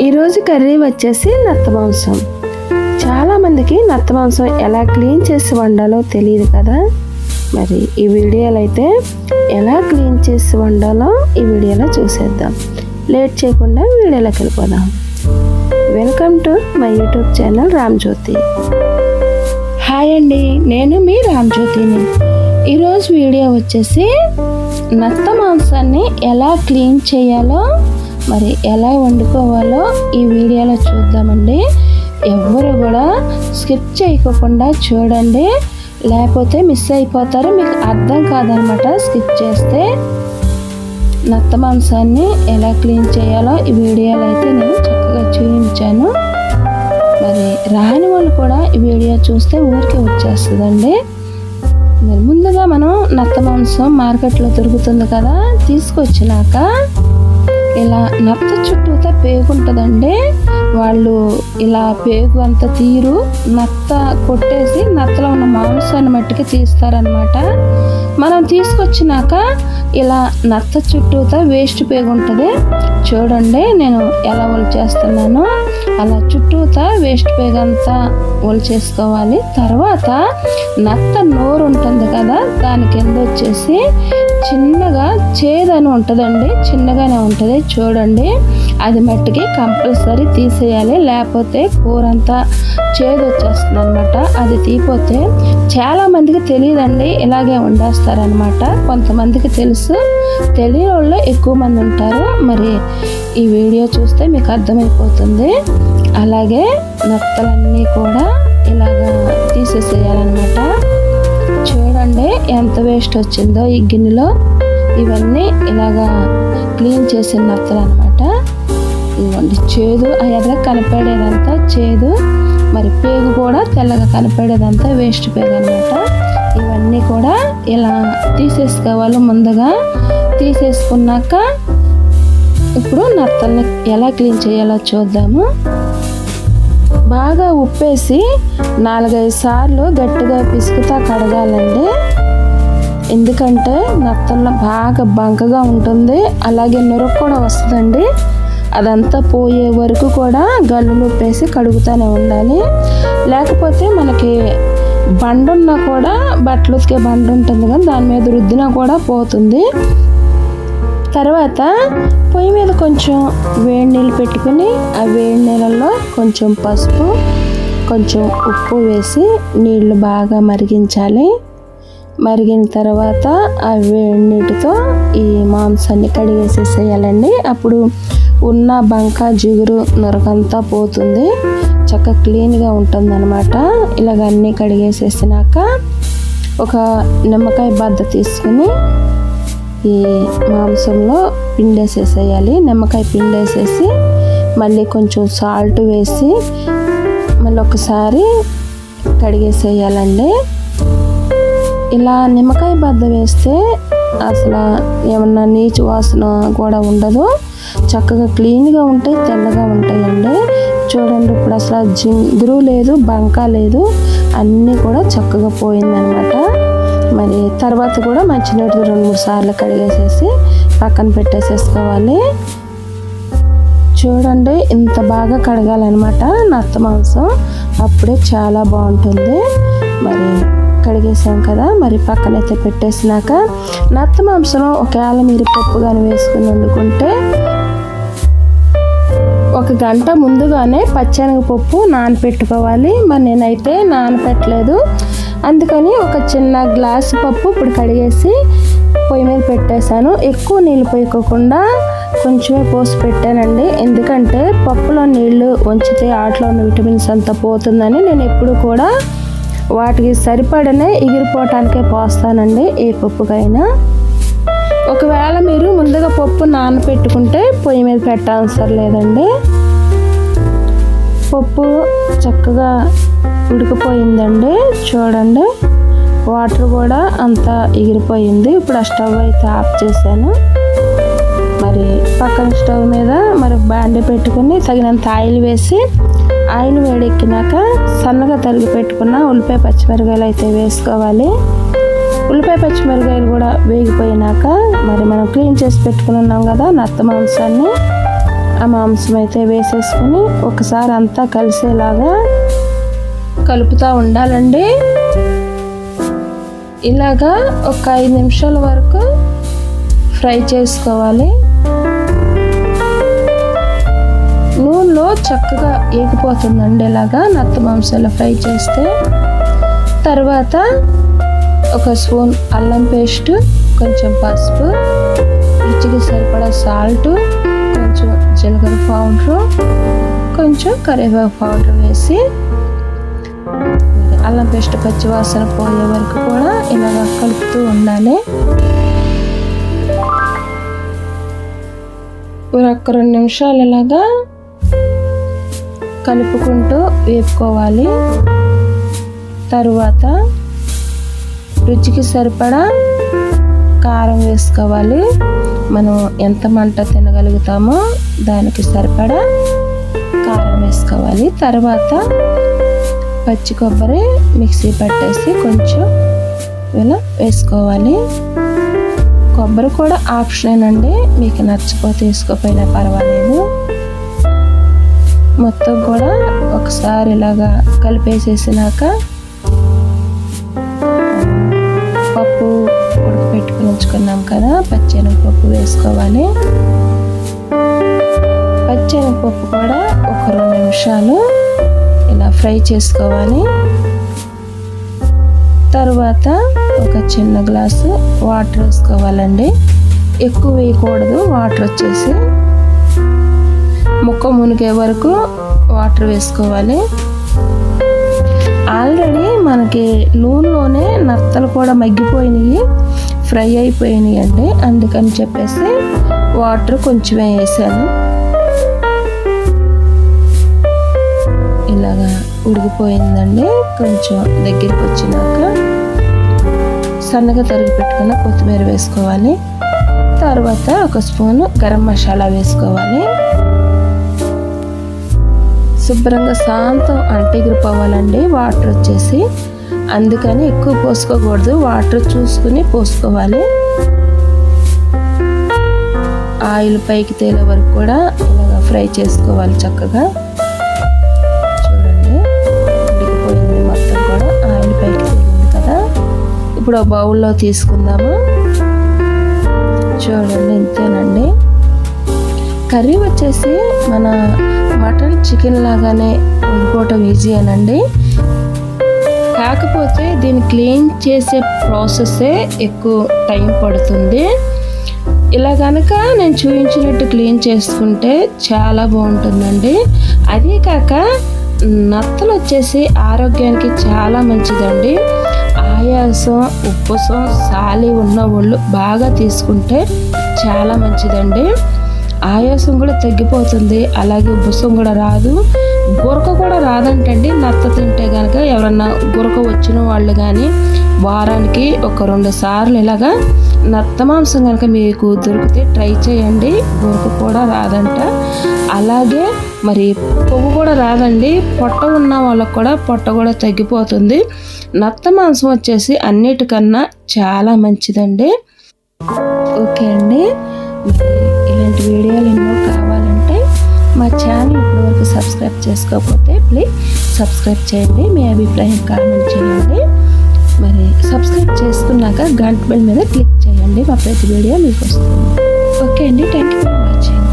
ఈరోజు కర్రీ వచ్చేసి నత్త మాంసం. చాలామందికి నత్త మాంసం ఎలా క్లీన్ చేసి వండాలో తెలియదు కదా? మరి ఈ వీడియోలో అయితే ఎలా క్లీన్ చేసి వండాలో ఈ వీడియోలో చూసేద్దాం. లేట్ చేయకుండా వీడియోలోకి వెళ్ళిపోదాం. Welcome to my YouTube channel Ramjyothi. Hi అండి నేను మీ రామ్జ్యోతిని. ఈరోజు వీడియో వచ్చేసి నత్త మాంసాన్ని ఎలా క్లీన్ చేయాలో మరి ఎలా వండుకోవాలో ఈ వీడియోలో చూద్దామండి. ఎవరు కూడా స్కిప్ చేయకుండా చూడండి. లేకపోతే మిస్ అయిపోతారు మీకు అర్థం కాదనమాట స్కిప్ చేస్తే. నత్త మాంసాన్ని ఎలా క్లీన్ చేయాలో ఈ వీడియోలో అయితే నేను చక్కగా చూపించాను. మరి రాని వాళ్ళు కూడా ఈ వీడియో చూస్తే ఊరికే వచ్చేస్తుందండి. మరి ముందుగా మనం నత్త మాంసం మార్కెట్లో దొరుకుతుంది కదా తీసుకొచ్చినాక ఇలా నత్త చుట్టూతా పేగు ఉంటుందండి వాళ్ళు ఇలా పేగు అంత తీరు నత్త కొట్టేసి నత్తలో ఉన్న మాంసాన్ని మట్టికి తీస్తారనమాట మనం తీసుకొచ్చినాక ఇలా నత్త చుట్టూతా వేస్ట్ పేగు ఉంటుంది చూడండి నేను ఎలా చేస్తున్నాను. అలా చుట్టూతా వేస్ట్ పేగు అంతా చేసుకోవాలి. తర్వాత నత్త నోరు ఉంటుంది కదా దాని కింద వచ్చేసి చిన్నగా చేదని ఉంటుందండి. చిన్నగానే ఉంటుంది. చూడండి. అది మట్టికి కంపల్సరీ తీసేయాలి. లేకపోతే కూర అంతా చేదు వచ్చేస్తుంది అనమాట అది తీపోతే చాలా మందికి తెలియదండి. ఇలాగే వండేస్తారనమాట కొంతమందికి తెలుసు. తెలియని వాళ్ళు ఎక్కువ మంది ఉంటారు. మరి ఈ వీడియో చూస్తే మీకు అర్థమైపోతుంది. అలాగే నత్తలన్నీ కూడా ఇలాగా తీసేసేయాలన్నమాట. చూడండి ఎంత వేస్ట్ వచ్చిందో ఈ గిన్నెలో. ఇవన్నీ ఇలాగా క్లీన్ చేసిన నత్తలు అనమాట ఇవ్వండి చేదు ఎర్ర కనపడేదంతా చేదు మరి పేగు కూడా తెల్లగా కనపడేదంతా వేస్ట్ పేగు అనమాట ఇవన్నీ కూడా ఇలా తీసేసుకోవాలి ముందుగా. తీసేసుకున్నాక ఇప్పుడు నత్తల్ని ఎలా క్లీన్ చేయాలో చూద్దాము. బాగా ఉప్పేసి నాలుగైదు సార్లు గట్టిగా పిసుకుతా కడగాలండి. ఎందుకంటే నత్తల్లో బాగా బంకగా ఉంటుంది అలాగే నురుగు కూడా వస్తుందండి. అదంతా పోయే వరకు కూడా గల్లు నొప్పేసి కడుగుతూనే ఉండాలి. లేకపోతే మనకి బండున్నా కూడా బట్టలు ఉతికే బండ ఉంటుంది కానీ దాని మీద రుద్దినా కూడా పోతుంది. తర్వాత పొయ్యి మీద కొంచెం వేడి నీళ్ళు పెట్టుకుని ఆ వేడి నీళ్ళల్లో కొంచెం పసుపు కొంచెం ఉప్పు వేసి నీళ్ళు బాగా మరిగించాలి. మరిగిన తర్వాత అవి నీటితో ఈ మాంసాన్ని కడిగేసేసేయాలండి. అప్పుడు ఉన్న బంక జిగురు నొరకంతా పోతుంది. చక్కగా క్లీన్గా ఉంటుంది అనమాట ఇలాగ అన్నీ కడిగేసేసినాక ఒక నిమ్మకాయ బద్ద తీసుకుని ఈ మాంసంలో పిండేసేసేయాలి. నిమ్మకాయ పిండేసేసి మళ్ళీ కొంచెం సాల్ట్ వేసి మళ్ళీ ఒకసారి కడిగేసేయాలండి. ఇలా నిమ్మకాయ బద్ద వేస్తే అసలు ఏమన్నా నీచు వాసన కూడా ఉండదు. చక్కగా క్లీన్గా ఉంటాయి తెల్లగా ఉంటాయండి. చూడండి ఇప్పుడు అసలు జింగురు లేదు బంక లేదు అన్నీ కూడా చక్కగా పోయిందనమాట. మరి తర్వాత కూడా మంచినీటితో రెండు మూడు సార్లు కడిగేసేసి పక్కన పెట్టేసేసుకోవాలి. చూడండి ఇంత బాగా కడగాలన్నమాట నత్త మాంసం. అప్పుడే చాలా బాగుంటుంది. మరి కడిగేసాం కదా మరి పక్కనైతే పెట్టేసినాక నత్త మాంసం ఒకవేళ మీరు పప్పు కానీ వేసుకుని వండుకుంటే ఒక గంట ముందుగానే పచ్చనగపప్పు నానపెట్టుకోవాలి. మరి నేనైతే నానపెట్టలేదు. అందుకని ఒక చిన్న గ్లాస్ పప్పు ఇప్పుడు కడిగేసి పొయ్యి మీద పెట్టేశాను. ఎక్కువ నీళ్ళు పోయకోకుండా కొంచెమే పోసి పెట్టానండి. ఎందుకంటే పప్పులో నీళ్ళు వంచితే ఆటలో ఉన్న విటమిన్స్ అంతా పోతుందని నేను ఎప్పుడు కూడా వాటికి సరిపడనే ఎగిరిపోవటానికే పోస్తానండి ఏ పప్పుకైనా. ఒకవేళ మీరు ముందుగా పప్పు నానపెట్టుకుంటే పొయ్యి మీద పెట్టాల్సిన లేదండి. పప్పు చక్కగా ఉడికిపోయిందండి. చూడండి వాటర్ కూడా అంతా ఎగిరిపోయింది. ఇప్పుడు ఆ స్టవ్ అయితే ఆఫ్ చేశాను. మరి పక్కన స్టవ్ మీద మరి బాండి పెట్టుకుని తగినంత ఆయిల్ వేసి ఆయిల్ వేడెక్కినాక సన్నగా తరిగి పెట్టుకున్న ఉల్లిపాయ పచ్చిమిరకాయలు అయితే వేసుకోవాలి. ఉల్లిపాయ పచ్చిమిరకాయలు కూడా వేగిపోయినాక మరి మనం క్లీన్ చేసి పెట్టుకుని ఉన్నాం కదా నత్త మాంసాన్ని. ఆ మాంసం అయితే వేసేసుకొని ఒకసారి అంతా కలిసేలాగా కలుపుతూ ఉండాలండి. ఇలాగా ఒక ఐదు నిమిషాల వరకు ఫ్రై చేసుకోవాలి. చక్కగా ఏగిపోతుందండి ఇలాగా నత్త మాంసాలు ఫ్రై చేస్తే. తర్వాత ఒక స్పూన్ అల్లం పేస్ట్ కొంచెం పసుపు రుచికి సరిపడా సాల్ట్ కొంచెం జీలకర్ర పౌడరు కొంచెం కరివేపాకు పౌడర్ వేసి. అల్లం పేస్ట్ పచ్చివాసన పోయే వరకు కూడా ఇలాగ కలుపుతూ ఉండాలి. ఒక రెండు నిమిషాలు ఇలాగా కలుపుకుంటూ వేపుకోవాలి. తరువాత రుచికి సరిపడా కారం వేసుకోవాలి. మనం ఎంత మంట తినగలుగుతామో దానికి సరిపడా కారం వేసుకోవాలి. తర్వాత పచ్చి కొబ్బరి మిక్సీ పట్టేసి కొంచెం ఇలా వేసుకోవాలి. కొబ్బరి కూడా ఆప్షన్ అండి మీకు నచ్చకపోతే తీసుకోపోయినా పర్వాలేదు. మొత్తం కూడా ఒకసారి ఇలాగా కలిపేసేసినాక పప్పు ఉడకపెట్టుకుని ఉంచుకున్నాం కదా పప్పు వేసుకోవాలి. పప్పు కూడా ఒక రెండు నిమిషాలు ఇలా ఫ్రై చేసుకోవాలి. తర్వాత ఒక చిన్న గ్లాసు వాటర్ వేసుకోవాలండి. ఎక్కువ వేయకూడదు వాటర్ వచ్చేసి. ముక్క మునిగే వరకు వాటర్ వేసుకోవాలి. ఆల్రెడీ మనకి నూనెలోనే నత్తలు కూడా మగ్గిపోయినాయి ఫ్రై అయిపోయినాయి అండి. అందుకని చెప్పేసి వాటర్ కొంచెం వేసాను. ఇలాగా ఉడికిపోయిందండి. కొంచెం దగ్గరికి వచ్చినాక సన్నగా తరిగి పెట్టుకున్న కొత్తిమీర వేసుకోవాలి. తర్వాత ఒక స్పూను గరం మసాలా వేసుకోవాలి. శుభ్రంగా శాంతం అంటే అంటిగిరిపోవాలండి వాటర్ వచ్చేసి. అందుకని ఎక్కువ పోసుకోకూడదు వాటర్ చూసుకుని పోసుకోవాలి. ఆయిల్ పైకి తేలే వరకు కూడా ఇలాగ ఫ్రై చేసుకోవాలి చక్కగా. చూడండి ఉడికిపోయింది మొత్తం కూడా ఆయిల్ పైకి తేలింది కదా. ఇప్పుడు బౌల్లో తీసుకుందాము? చూడండి ఇంతేనండి. కర్రీ వచ్చేసి మన మటన్ చికెన్ లాగానే వండుకోవటం ఈజీ అనండి. కాకపోతే దీన్ని క్లీన్ చేసే ప్రాసెస్సే ఎక్కువ టైం పడుతుంది. ఇలా కనుక నేను చూపించినట్టు క్లీన్ చేసుకుంటే చాలా బాగుంటుందండి. అదే కాక నత్తలు వచ్చేసి ఆరోగ్యానికి చాలా మంచిదండి. ఆయాసం ఉప్పుసం సాలి ఉన్న ఒళ్ళు బాగా తీసుకుంటే చాలా మంచిదండి. ఆయాసం కూడా తగ్గిపోతుంది. అలాగే ఉబ్బసం కూడా రాదు. గురక కూడా రాదంటండి. నత్త తింటే కనుక ఎవరన్నా గురక వచ్చిన వాళ్ళు కానీ వారానికి ఒక రెండు సార్లు ఇలాగా నత్త మాంసం కనుక మీకు దొరికితే ట్రై చేయండి. గురక కూడా రాదంట. అలాగే మరి కొవ్వు కూడా రాదండి. పొట్ట ఉన్న వాళ్ళకు కూడా పొట్ట కూడా తగ్గిపోతుంది. నత్త మాంసం వచ్చేసి అన్నిటికన్నా చాలా మంచిదండి. ఓకే అండి. ఇలాంటి వీడియోలు ఎన్నో కావాలంటే మా ఛానల్ ఇప్పటివరకు సబ్స్క్రైబ్ చేసుకోకపోతే ప్లీజ్ సబ్స్క్రైబ్ చేయండి. మీ అభిప్రాయం కామెంట్ చేయండి. మరి సబ్స్క్రైబ్ చేసుకున్నాక గంట బెల్ మీద క్లిక్ చేయండి. మా ప్రతి వీడియో మీకు వస్తుంది. ఓకే అండి. Thank you for watching.